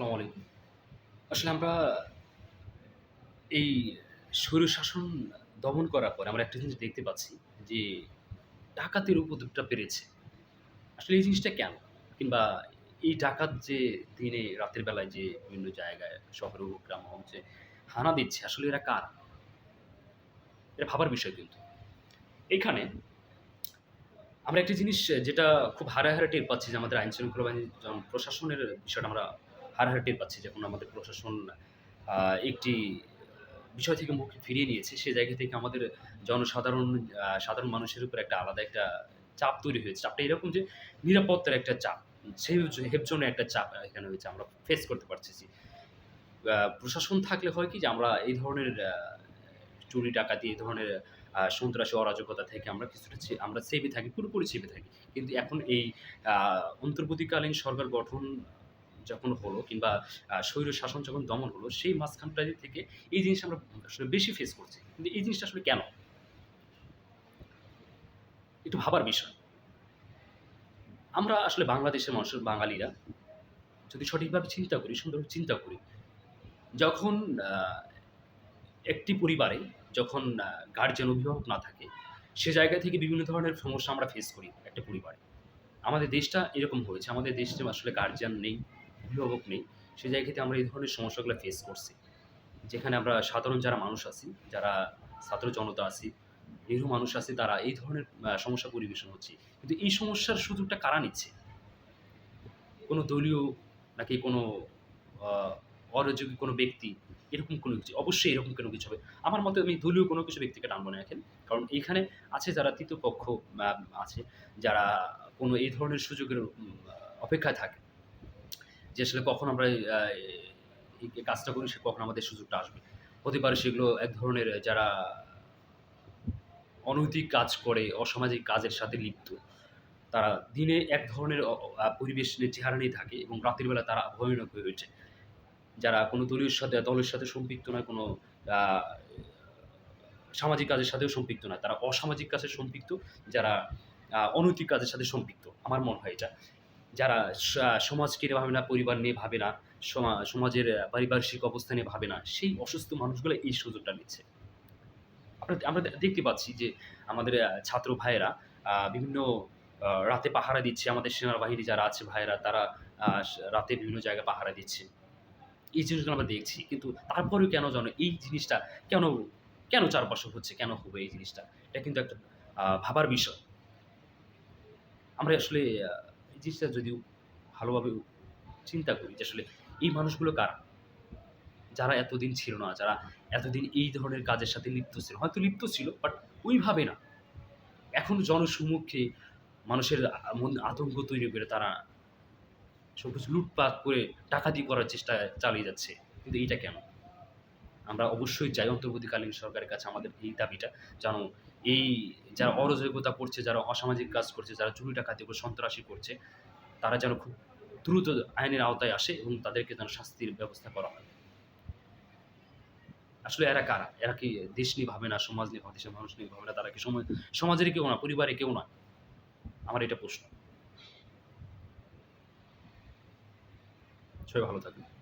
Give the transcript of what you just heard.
আসসালামু আলাইকুম। আসলে আমরা এই স্বৈরশাসন দমন করার পরে আমরা একটা জিনিস দেখতে পাচ্ছি যে ডাকাতের উপদ্রবটা বেড়েছে। আসলে এই জিনিসটা কেন? কিংবা এই ডাকাত যে দিনে রাতের বেলায় যে বিভিন্ন জায়গায়, শহর, গ্রাম হোক যে হানা দিচ্ছে, আসলে এরা কার? এটা ভাবার বিষয় কিন্তু। এখানে আমরা একটা জিনিস যেটা খুব হারে হারে টের পাচ্ছি যে আমাদের আইন শৃঙ্খলা বাহিনী, প্রশাসনের বিষয়টা আমরা হারে হারে পাচ্ছি যখন আমাদের প্রশাসন একটি বিষয় থেকে মুখ ফিরিয়ে নিয়েছে, সে জায়গা থেকে আমাদের জনসাধারণ সাধারণ মানুষের উপর একটা আলাদা একটা চাপ তৈরি হয়েছে। চাপটা এরকম যে নিরাপত্তার একটা চাপ সেই হেফজনের একটা চাপ এখানে হয়েছে, আমরা ফেস করতে পারছি প্রশাসন থাকলে হয় কি যে আমরা এই ধরনের চুরি, ডাকাতি, এই ধরনের সন্ত্রাসী, অরাজকতা থেকে আমরা কিছুটা আমরা সেভে থাকি, পুরোপুরি সেভে থাকি। কিন্তু এখন এই অন্তর্বর্তীকালীন সরকার গঠন যখন হলো কিংবা স্বৈর শাসন যখন দমন হলো, সেই মাঝখানটা থেকে এই জিনিস আমরা আসলে বেশি ফেস করছি। কিন্তু এই জিনিসটা আসলে কেন? একটু ভাবার বিষয়। আমরা আসলে বাংলাদেশের মানুষ, বাঙালিরা যদি সঠিকভাবে চিন্তা করি, সুন্দরভাবে চিন্তা করি, যখন একটি পরিবারে যখন গার্জিয়ান অভিভাবক না থাকে, সে জায়গা থেকে বিভিন্ন ধরনের সমস্যা আমরা ফেস করি একটা পরিবারে। আমাদের দেশটা এরকম হয়েছে, আমাদের দেশে আসলে গার্জিয়ান নেই। অভিভাবক নেই, সে জায়গাতে আমরা এই ধরনের সমস্যাগুলো ফেস করছি। যেখানে আমরা সাধারণ যারা মানুষ আছি, যারা ছাত্র জনতা আছি, নিরীহ মানুষ আছে, তারা এই ধরনের সমস্যা পরিবেশন হচ্ছে। কিন্তু এই সমস্যার সুযোগটা কারা নিচ্ছে? কোনো দলীয় নাকি কোনো অরাজকীয় কোনো ব্যক্তি এরকম কোনো কিছু, অবশ্যই এরকম কোনো কিছু হবে। আমার মতে আমি দলীয় কোনো কিছু ব্যক্তিকে টানবো না এখন, কারণ এইখানে আছে যারা তৃতীয় পক্ষ আছে, যারা কোনো এই ধরনের সুযোগের অপেক্ষায় থাকে। যে আসলে কখন আমরা কাজটা করি সে কখন আমাদের সুযোগটা আসবে। হতে পারে সেগুলো এক ধরনের যারা অনৈতিক কাজ করে, অসামাজিক কাজের সাথে লিপ্ত, তারা দিনে এক ধরনের পরিবেশ নিয়ে চেহারা নিয়ে থাকে এবং রাতের বেলা তারা ভয়ানক হয়ে ওঠে। যারা কোনো দলীয় সাথে, দলের সাথে সম্পৃক্ত নয়, কোনো সামাজিক কাজের সাথেও সম্পৃক্ত নয়। তারা অসামাজিক কাজে সম্পৃক্ত, যারা অনৈতিক কাজের সাথে সম্পৃক্ত। আমার মনে হয় এটা। যারা সমাজকে নিয়ে ভাবে না, পরিবার নিয়ে ভাবে না সমাজের পারিপার্শ্বিক অবস্থা নিয়ে ভাবে না, সেই অসুস্থ মানুষগুলো এই সুযোগটা নিচ্ছে। আমরা আমরা দেখতে পাচ্ছি যে আমাদের ছাত্র ভাইয়েরা বিভিন্ন রাতে পাহারা দিচ্ছে। আমাদের সেনাবাহিনী যারা আছে ভাইয়েরা, তারা রাতে বিভিন্ন জায়গায় পাহারা দিচ্ছে। এই জিনিসগুলো আমরা দেখছি। কিন্তু তারপরেও কেন জানো এই জিনিসটা কেন কেন চারপাশে হচ্ছে, কেন হবে এই জিনিসটা? এটা কিন্তু একটা ভাবার বিষয়। আমরা আসলে জিনিসটা যদি ভালোভাবে চিন্তা করি যে আসলে এই মানুষগুলো কারা? যারা এতদিন ছিল না, যারা এতদিন এই ধরনের কাজের সাথে লিপ্ত ছিল। হয়তো লিপ্ত ছিল বাট ওইভাবে না। এখন জনসম্মুখে মানুষের মন আতঙ্ক তৈরি করে তারা সব কিছু লুটপাট করে টাকা দিয়ে করার চেষ্টা চালিয়ে যাচ্ছে। কিন্তু এইটা কেন? আমরা অবশ্যই চাই অন্তর্বর্তীকালীন সরকারের কাছে আমাদের এই দাবিটা, যেন এই যারা অরাজকতা করছে, যারা অসামাজিক কাজ করছে, যারা চুরি ডাকাতি করে সন্ত্রাসী করছে, তারা যেন খুব দ্রুত আইনের আওতায় আসে এবং তাদেরকে যেন শাস্তির ব্যবস্থা করা হয়। আসলে এরা কারা? এরা কি দেশ নিয়ে ভাবে না, সমাজ নিয়ে ভাবে দেশের মানুষ নিয়ে ভাবে না? তারা কি সমাজ, সমাজের কেউ না পরিবারে কেউ না? আমার এটা প্রশ্ন। সবাই ভালো থাকবে